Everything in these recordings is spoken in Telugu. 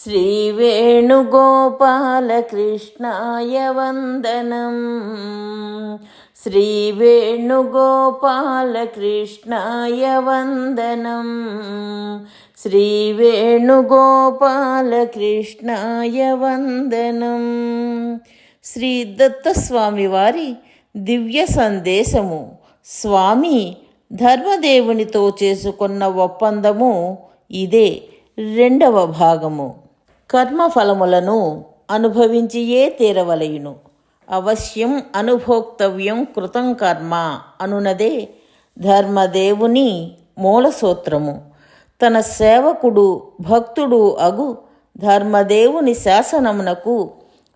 श्रीवेणुगोपालकृष्णाय वन्दनम् श्रीवेणुगोपालकृष्णाय वन्दनम् శ్రీవేణుగోపాలకృష్ణాయ వందనం శ్రీ దత్తస్వామి వారి దివ్య సందేశము స్వామి ధర్మదేవునితో చేసుకున్న ఒప్పందము ఇదే రెండవ భాగము. కర్మఫలములను అనుభవించియే తీరవలయును. అవశ్యం అనుభోక్తవ్యం కృతం కర్మ అనునదే ధర్మదేవుని మూల సూత్రము తన సేవకుడు భక్తుడు అగు ధర్మదేవుని శాసనమునకు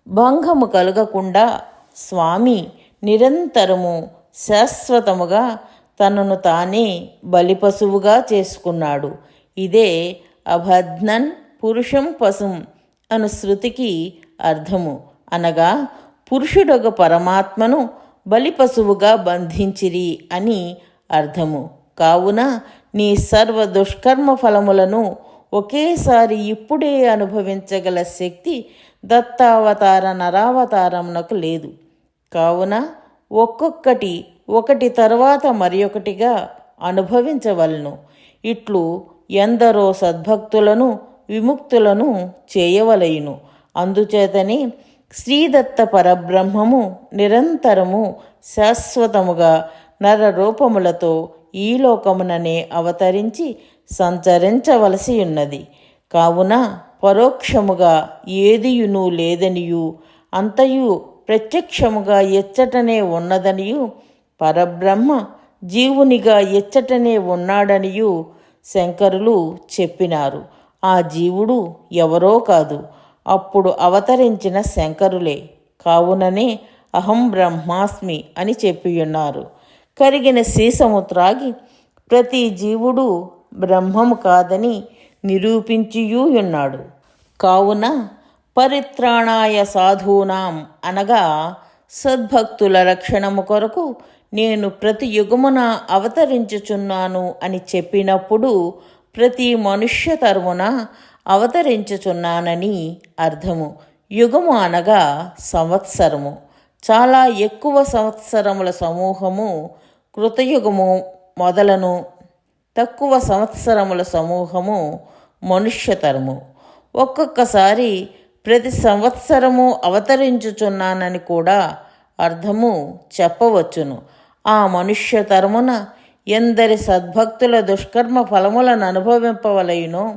భంగము కలగకుండా స్వామి నిరంతరము శాశ్వతముగా తనను తానే బలిపశువుగా చేసుకున్నాడు. ఇదే అభద్నన్ పురుషం పశుం అను శృతికి అర్థము. అనగా పురుషుడొక పరమాత్మను బలిపశువుగా బంధించిరి అని అర్థము. కావున నీ సర్వ దుష్కర్మ ఫలములను ఒకేసారి ఇప్పుడే అనుభవించగల శక్తి దత్తావతార నరావతారమునకు లేదు. కావున ఒక్కొక్కటి ఒకటి తర్వాత మరి ఒకటిగా అనుభవించవలను. ఇట్లు ఎందరో సద్భక్తులను విముక్తులను చేయవలయును. అందుచేతనే శ్రీదత్త పరబ్రహ్మము నిరంతరము శాశ్వతముగా నరరూపములతో ఈ లోకముననే అవతరించి సంచరించవలసి ఉన్నది కావున పరోక్షముగా ఏదియును లేదనియు అంతయు ప్రత్యక్షముగా ఎచ్చటనే ఉన్నదనియు పరబ్రహ్మ జీవునిగా ఎచ్చటనే ఉన్నాడనియు శంకరులు చెప్పినారు. ఆ జీవుడు ఎవరో కాదు. అప్పుడు అవతరించిన శంకరులే. కావుననే అహం బ్రహ్మాస్మి అని చెప్పియున్నారు. కరిగిన సీసము త్రాగి ప్రతి జీవుడు బ్రహ్మము కాదని నిరూపించియున్నాడు. కావున పరిత్రాణాయ సాధూనాం అనగా సద్భక్తుల రక్షణము కొరకు నేను ప్రతి యుగమున అవతరించుచున్నాను అని చెప్పినప్పుడు ప్రతి మనుష్య తరమున అవతరించుచున్నానని అర్థము. యుగము అనగా సంవత్సరము. చాలా ఎక్కువ సంవత్సరముల సమూహము కృతయుగము మొదలను తక్కువ సంవత్సరముల సమూహము మనుష్యతరము ఒక్కొక్కసారి ప్రతి సంవత్సరము అవతరించుచున్నానని కూడా అర్థము చెప్పవచ్చును. ఆ మనుష్య తరమున ఎందరి సద్భక్తుల దుష్కర్మ ఫలములను అనుభవింపవలయునో?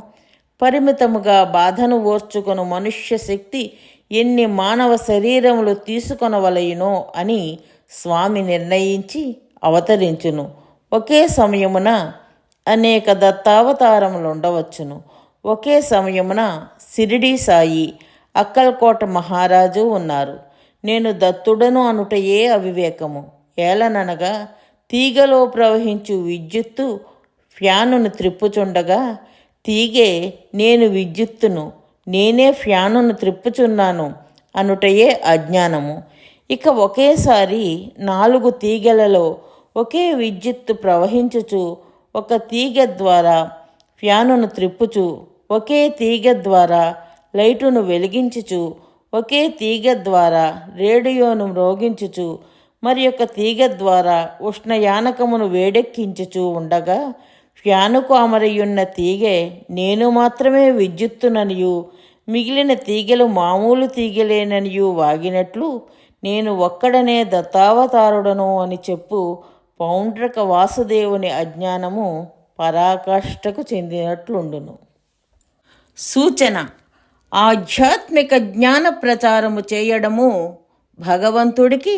పరిమితముగా బాధను ఓర్చుకొను మనుష్య శక్తి ఎన్ని మానవ శరీరములు తీసుకొనవలయునో అని స్వామి నిర్ణయించి అవతరించును. ఒకే సమయమున అనేక దత్తావతారములు ఉండవచ్చును ఒకే సమయమున సిరిడి సాయి అక్కల్కోట మహారాజు ఉన్నారు. నేను దత్తుడను అనుటయే అవివేకము. ఏలననగా తీగలో ప్రవహించు విద్యుత్తు ఫ్యానును త్రిప్పుచుండగా తీగే నేను విద్యుత్తును నేనే ఫ్యానును త్రిప్పుచున్నాను అనుటయే అజ్ఞానము. ఇక ఒకేసారి నాలుగు తీగలలో ఒకే విద్యుత్తు ప్రవహించుచు ఒక తీగ ద్వారా ఫ్యానును త్రిప్పుచు ఒకే తీగ ద్వారా లైటును వెలిగించుచు ఒకే తీగ ద్వారా రేడియోను మ్రోగించుచు మరి యొక్క తీగ ద్వారా ఉష్ణయానకమును వేడెక్కించుచూ ఉండగా ఫ్యానుకు అమరయున్న తీగె నేను మాత్రమే విద్యుత్తుననియు మిగిలిన తీగలు మామూలు తీగలేననియు వాగినట్లు నేను ఒక్కడనే దత్తావతారుడను అని చెప్పు పౌండ్రక వాసుదేవుని అజ్ఞానము పరాకాష్ఠకు చెందినట్లుండును. సూచన ఆధ్యాత్మిక జ్ఞాన ప్రచారము చేయడము భగవంతుడికి